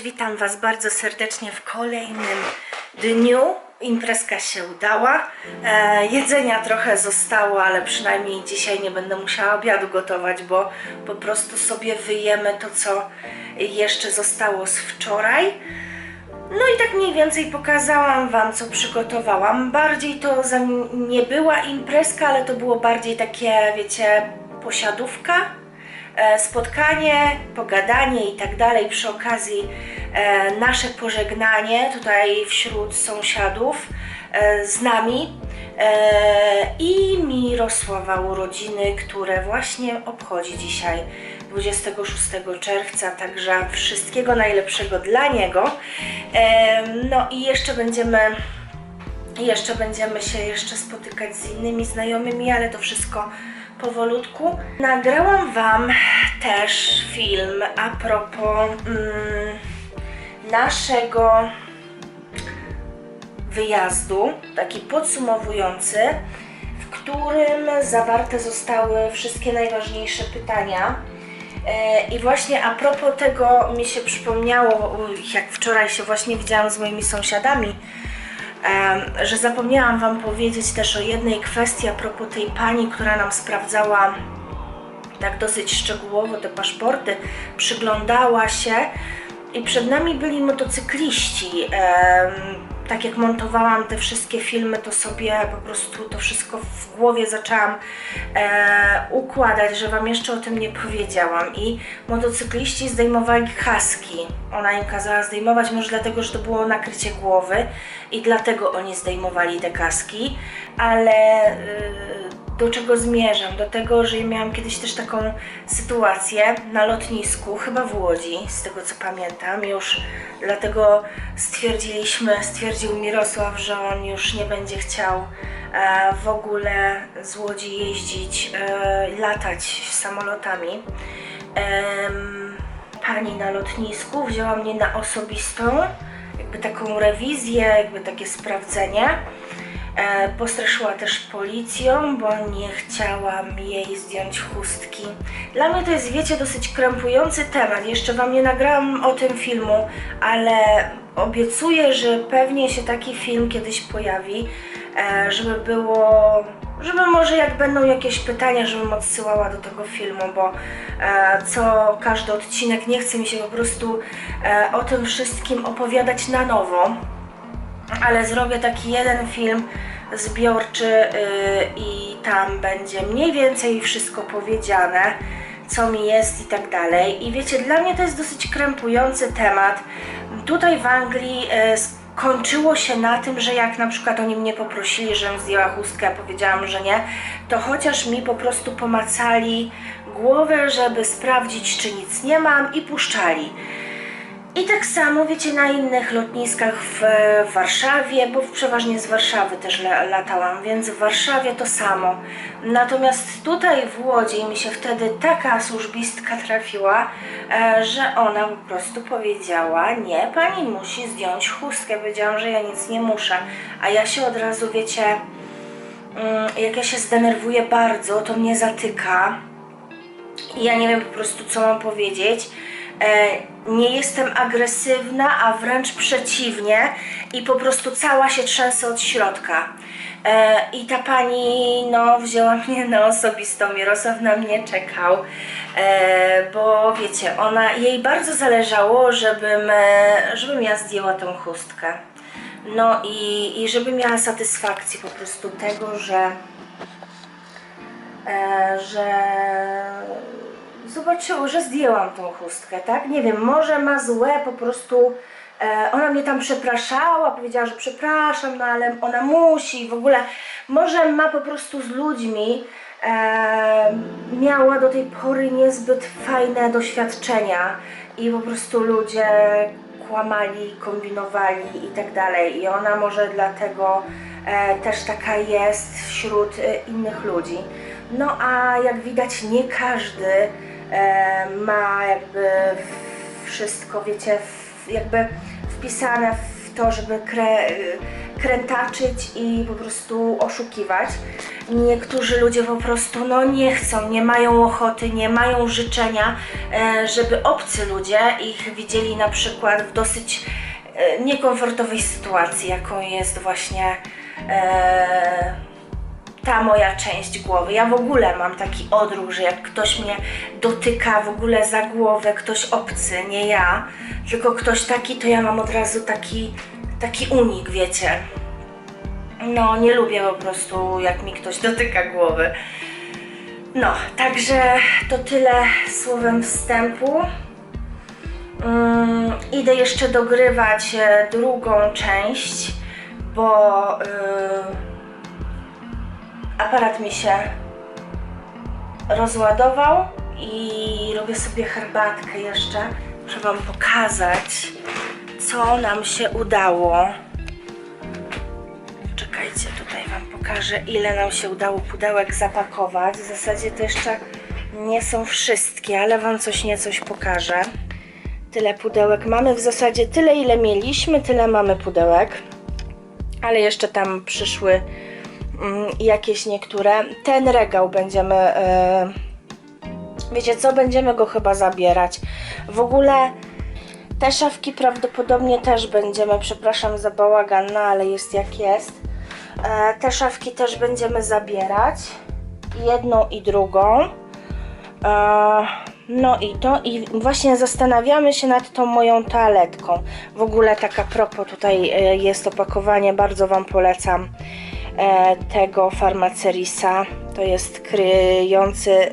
Witam Was bardzo serdecznie w kolejnym dniu. Imprezka się udała. E, jedzenia trochę zostało, ale przynajmniej dzisiaj nie będę musiała obiadu gotować, bo po prostu sobie wyjemy to, co jeszcze zostało z wczoraj. No i tak mniej więcej pokazałam Wam, co przygotowałam. Bardziej to nie była imprezka, ale to było bardziej takie, wiecie, posiadówka, spotkanie, pogadanie i tak dalej. Przy okazji e, nasze pożegnanie tutaj wśród sąsiadów e, z nami e, i Mirosława urodziny, które właśnie obchodzi dzisiaj 26 czerwca, także wszystkiego najlepszego dla niego. No i jeszcze będziemy jeszcze będziemy się jeszcze spotykać z innymi znajomymi, ale to wszystko powolutku. Nagrałam Wam też film a propos mm, naszego wyjazdu, taki podsumowujący, w którym zawarte zostały wszystkie najważniejsze pytania. E, I właśnie a propos tego mi się przypomniało, jak wczoraj się właśnie widziałam z moimi sąsiadami, że zapomniałam Wam powiedzieć też o jednej kwestii a propos tej pani, która nam sprawdzała tak dosyć szczegółowo te paszporty, przyglądała się i przed nami byli motocykliści. Tak jak montowałam te wszystkie filmy, to sobie po prostu to wszystko w głowie zaczęłam e, układać, że Wam jeszcze o tym nie powiedziałam. I motocykliści zdejmowali kaski. Ona im kazała zdejmować, może dlatego, że to było nakrycie głowy i dlatego oni zdejmowali te kaski, ale y, do czego zmierzam? Do tego, że miałam kiedyś też taką sytuację na lotnisku, chyba w Łodzi, z tego co pamiętam już, dlatego stwierdziliśmy, stwierdził Mirosław, że on już nie będzie chciał e, w ogóle z Łodzi jeździć, e, latać samolotami. Pani na lotnisku wzięła mnie na osobistą, jakby taką rewizję, jakby takie sprawdzenie. E, postraszyła też policją, bo nie chciałam jej zdjąć chustki. Dla mnie to jest, wiecie, dosyć krępujący temat. Jeszcze Wam nie nagrałam o tym filmu, ale obiecuję, że pewnie się taki film kiedyś pojawi, e, żeby było, żeby może jak będą jakieś pytania, żebym odsyłała do tego filmu, bo e, co każdy odcinek nie chce mi się po prostu e, o tym wszystkim opowiadać na nowo ale zrobię taki jeden film zbiorczy yy, i tam będzie mniej więcej wszystko powiedziane, co mi jest i tak dalej. I wiecie, dla mnie to jest dosyć krępujący temat. Tutaj w Anglii yy, skończyło się na tym, że jak na przykład oni mnie poprosili, żebym zdjęła chustkę, a powiedziałam, że nie, to chociaż mi po prostu pomacali głowę, żeby sprawdzić, czy nic nie mam i puszczali. I tak samo, wiecie, na innych lotniskach w Warszawie, bo przeważnie z Warszawy też la- latałam, więc w Warszawie to samo. Natomiast tutaj w Łodzi mi się wtedy taka służbistka trafiła, e, że ona po prostu powiedziała, nie, pani musi zdjąć chustkę. Powiedziałam, że ja nic nie muszę, a ja się od razu, wiecie, mm, jak ja się zdenerwuję bardzo, to mnie zatyka. I ja nie wiem po prostu, co mam powiedzieć. E, nie jestem agresywna, a wręcz przeciwnie i po prostu cała się trzęsę od środka. E, I ta pani no, wzięła mnie na osobistą, Mirosław na mnie czekał, e, bo wiecie, ona, jej bardzo zależało, żebym, żebym ja zdjęła tą chustkę. No i, i żeby miała satysfakcję po prostu tego, że że zobaczyło, że zdjęłam tą chustkę, tak? Nie wiem, może ma złe po prostu. E, ona mnie tam przepraszała, powiedziała, że przepraszam, no ale ona musi w ogóle. Może ma po prostu z ludźmi. E, miała do tej pory niezbyt fajne doświadczenia i po prostu ludzie kłamali, kombinowali i tak dalej. I ona może dlatego e, też taka jest wśród e, innych ludzi. No a jak widać, nie każdy ma jakby wszystko, wiecie, jakby wpisane w to, żeby kre, krętaczyć i po prostu oszukiwać. Niektórzy ludzie po prostu no nie chcą, nie mają ochoty, nie mają życzenia, e, żeby obcy ludzie ich widzieli na przykład w dosyć e, niekomfortowej sytuacji, jaką jest właśnie e, ta moja część głowy. Ja w ogóle mam taki odruch, że jak ktoś mnie dotyka w ogóle za głowę, ktoś obcy, nie ja, tylko ktoś taki, to ja mam od razu taki, taki unik, wiecie. No, nie lubię po prostu, jak mi ktoś dotyka głowy. No, także to tyle słowem wstępu. Mm, idę jeszcze dogrywać e, drugą część, bo y, aparat mi się rozładował i robię sobie herbatkę jeszcze. Muszę Wam pokazać, co nam się udało. Czekajcie, tutaj Wam pokażę, ile nam się udało pudełek zapakować. W zasadzie to jeszcze nie są wszystkie, ale Wam coś niecoś pokażę. Tyle pudełek mamy, w zasadzie tyle ile mieliśmy, tyle mamy pudełek. Ale jeszcze tam przyszły jakieś niektóre. Ten regał będziemy... e, wiecie co, będziemy go chyba zabierać. W ogóle te szafki prawdopodobnie też będziemy, przepraszam za bałagan, no ale jest jak jest. E, te szafki też będziemy zabierać. Jedną i drugą. E, no i to, i właśnie zastanawiamy się nad tą moją toaletką. W ogóle taka propos tutaj jest opakowanie, bardzo Wam polecam tego Farmacerisa. To jest kryjący e,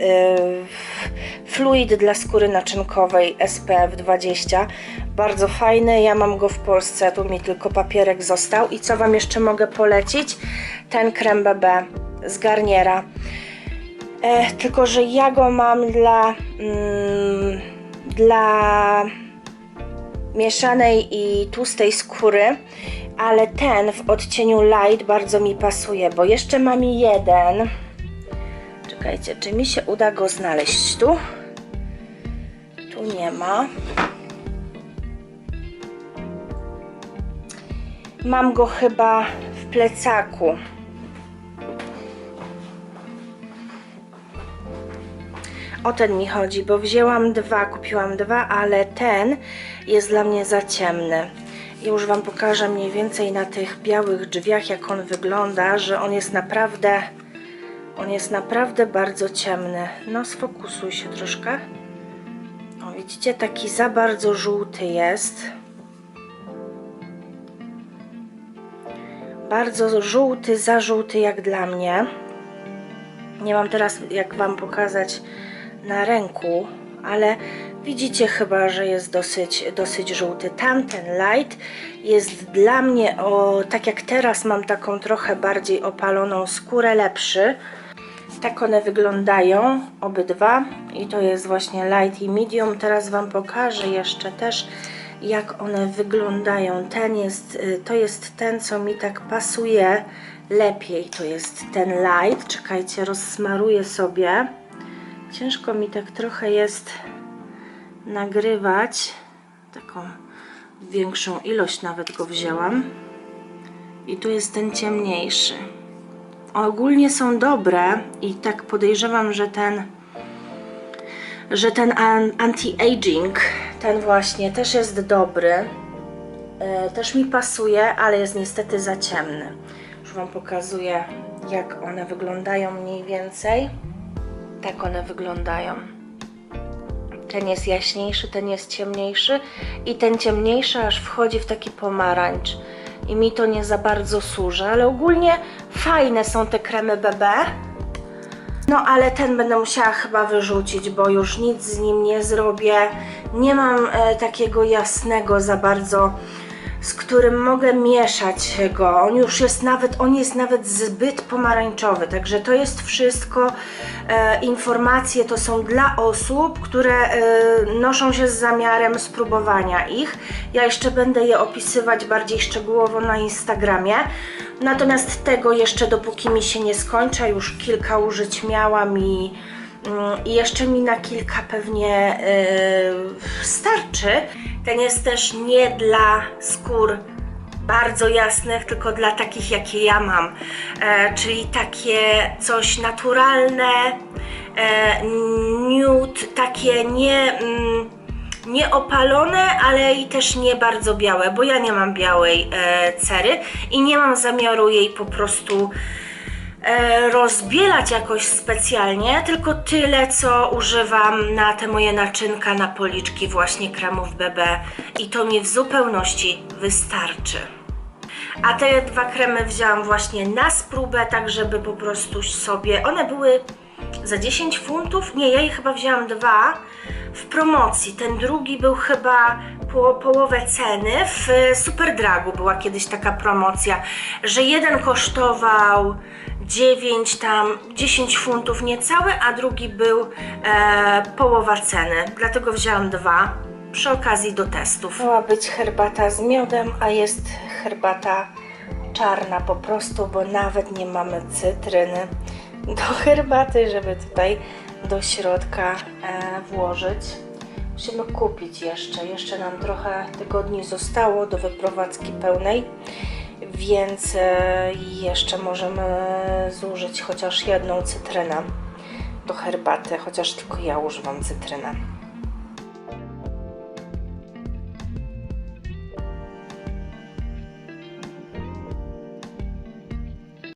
fluid dla skóry naczynkowej SPF 20. Bardzo fajny, ja mam go w Polsce, tu mi tylko papierek został. I co Wam jeszcze mogę polecić? Ten krem BB z Garniera. E, tylko, że ja go mam dla, mm, dla mieszanej i tłustej skóry, ale ten w odcieniu light bardzo mi pasuje, bo jeszcze mam jeden. Czekajcie, czy mi się uda go znaleźć tu? Tu nie ma. Mam go chyba w plecaku. O ten mi chodzi, bo wzięłam dwa, kupiłam dwa, ale ten jest dla mnie za ciemny. Już Wam pokażę mniej więcej na tych białych drzwiach, jak on wygląda, że on jest naprawdę, on jest naprawdę bardzo ciemny. No, sfokusuj się troszkę. O, widzicie, taki za bardzo żółty jest. Bardzo żółty, za żółty jak dla mnie. Nie mam teraz jak Wam pokazać na ręku, ale widzicie chyba, że jest dosyć, dosyć żółty. Tamten light jest dla mnie, o, tak jak teraz mam taką trochę bardziej opaloną skórę, lepszy. Tak one wyglądają, obydwa. I to jest właśnie light i medium. Teraz Wam pokażę jeszcze też, jak one wyglądają. Ten jest, y, to jest ten, co mi tak pasuje lepiej. To jest ten light. Czekajcie, rozsmaruję sobie. Ciężko mi tak trochę jest nagrywać. Taką większą ilość nawet go wzięłam. I tu jest ten ciemniejszy. Ogólnie są dobre i tak podejrzewam, że ten że ten an- anti-aging, ten właśnie też jest dobry. E, Też mi pasuje, ale jest niestety za ciemny. Już Wam pokazuję, jak one wyglądają mniej więcej. Tak one wyglądają. Ten jest jaśniejszy, ten jest ciemniejszy i ten ciemniejszy aż wchodzi w taki pomarańcz. I mi to nie za bardzo służy, ale ogólnie fajne są te kremy BB. No ale ten będę musiała chyba wyrzucić, bo już nic z nim nie zrobię. Nie mam e, takiego jasnego za bardzo, z którym mogę mieszać go. On już jest nawet, on jest nawet zbyt pomarańczowy, także to jest wszystko e, informacje, to są dla osób, które e, noszą się z zamiarem spróbowania ich. Ja jeszcze będę je opisywać bardziej szczegółowo na Instagramie. Natomiast tego jeszcze dopóki mi się nie skończy, już kilka użyć miałam i, mm, i jeszcze mi na kilka pewnie yy, starczy. Ten jest też nie dla skór bardzo jasnych, tylko dla takich, jakie ja mam. E, czyli takie coś naturalne, e, nude, takie nie, mm, nie opalone, ale i też nie bardzo białe, bo ja nie mam białej e, cery i nie mam zamiaru jej po prostu rozbielać jakoś specjalnie, tylko tyle, co używam na te moje naczynka, na policzki właśnie kremów BB i to mi w zupełności wystarczy. A te dwa kremy wzięłam właśnie na spróbę, tak żeby po prostu sobie, one były za 10 funtów, nie, ja je chyba wzięłam dwa w promocji, ten drugi był chyba po, połowę ceny, w Superdragu. Była kiedyś taka promocja, że jeden kosztował 9 tam, 10 funtów niecałe, a drugi był e, połowa ceny, dlatego wzięłam dwa przy okazji do testów. Miała być herbata z miodem, a jest herbata czarna po prostu, bo nawet nie mamy cytryny do herbaty, żeby tutaj do środka e, włożyć. Musimy kupić jeszcze. Jeszcze nam trochę tygodni zostało do wyprowadzki pełnej, więc e, jeszcze możemy zużyć chociaż jedną cytrynę do herbaty, chociaż tylko ja używam cytryny.